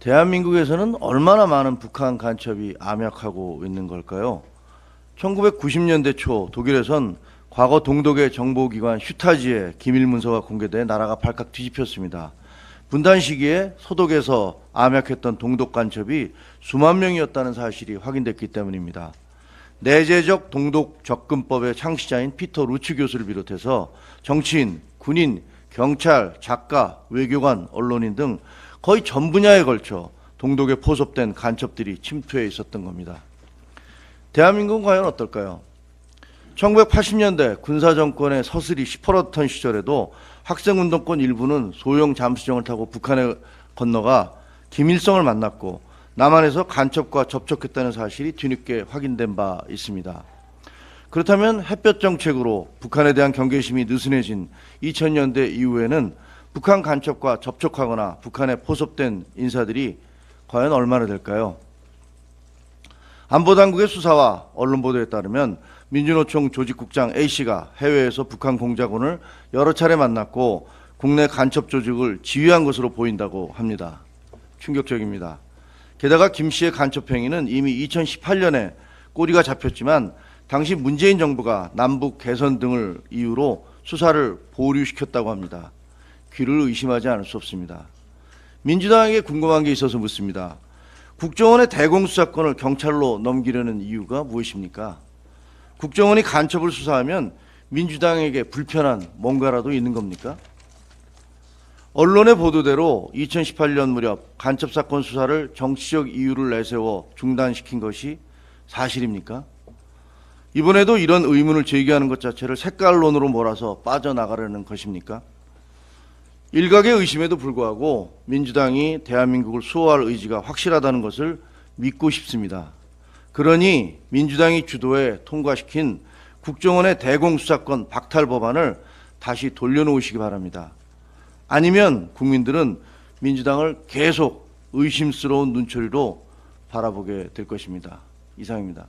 대한민국에서는 얼마나 많은 북한 간첩이 암약하고 있는 걸까요? 1990년대 초 독일에선 과거 동독의 정보기관 슈타지의 기밀 문서가 공개돼 나라가 발칵 뒤집혔습니다. 분단 시기에 소독에서 암약했던 동독 간첩이 수만 명이었다는 사실이 확인됐기 때문입니다. 내재적 동독 접근법의 창시자인 피터 루츠 교수를 비롯해서 정치인, 군인, 경찰, 작가, 외교관, 언론인 등 거의 전 분야에 걸쳐 동독에 포섭된 간첩들이 침투해 있었던 겁니다. 대한민국은 과연 어떨까요? 1980년대 군사정권의 서슬이 시퍼렇던 시절에도 학생운동권 일부는 소형 잠수정을 타고 북한에 건너가 김일성을 만났고 남한에서 간첩과 접촉했다는 사실이 뒤늦게 확인된 바 있습니다. 그렇다면 햇볕 정책으로 북한에 대한 경계심이 느슨해진 2000년대 이후에는 북한 간첩과 접촉하거나 북한에 포섭된 인사들이 과연 얼마나 될까요? 안보당국의 수사와 언론 보도에 따르면 민주노총 조직국장 A씨가 해외에서 북한 공작원을 여러 차례 만났고 국내 간첩 조직을 지휘한 것으로 보인다고 합니다. 충격적입니다. 게다가 김 씨의 간첩 행위는 이미 2018년에 꼬리가 잡혔지만 당시 문재인 정부가 남북 개선 등을 이유로 수사를 보류시켰다고 합니다. 귀를 의심하지 않을 수 없습니다. 민주당에게 궁금한 게 있어서 묻습니다. 국정원의 대공수사권을 경찰로 넘기려는 이유가 무엇입니까? 국정원이 간첩을 수사하면 민주당에게 불편한 뭔가라도 있는 겁니까? 언론의 보도대로 2018년 무렵 간첩 사건 수사를 정치적 이유를 내세워 중단시킨 것이 사실입니까? 이번에도 이런 의문을 제기하는 것 자체를 색깔론으로 몰아서 빠져나가려는 것입니까? 일각의 의심에도 불구하고 민주당이 대한민국을 수호할 의지가 확실하다는 것을 믿고 싶습니다. 그러니 민주당이 주도해 통과시킨 국정원의 대공수사권 박탈 법안을 다시 돌려놓으시기 바랍니다. 아니면 국민들은 민주당을 계속 의심스러운 눈초리로 바라보게 될 것입니다. 이상입니다.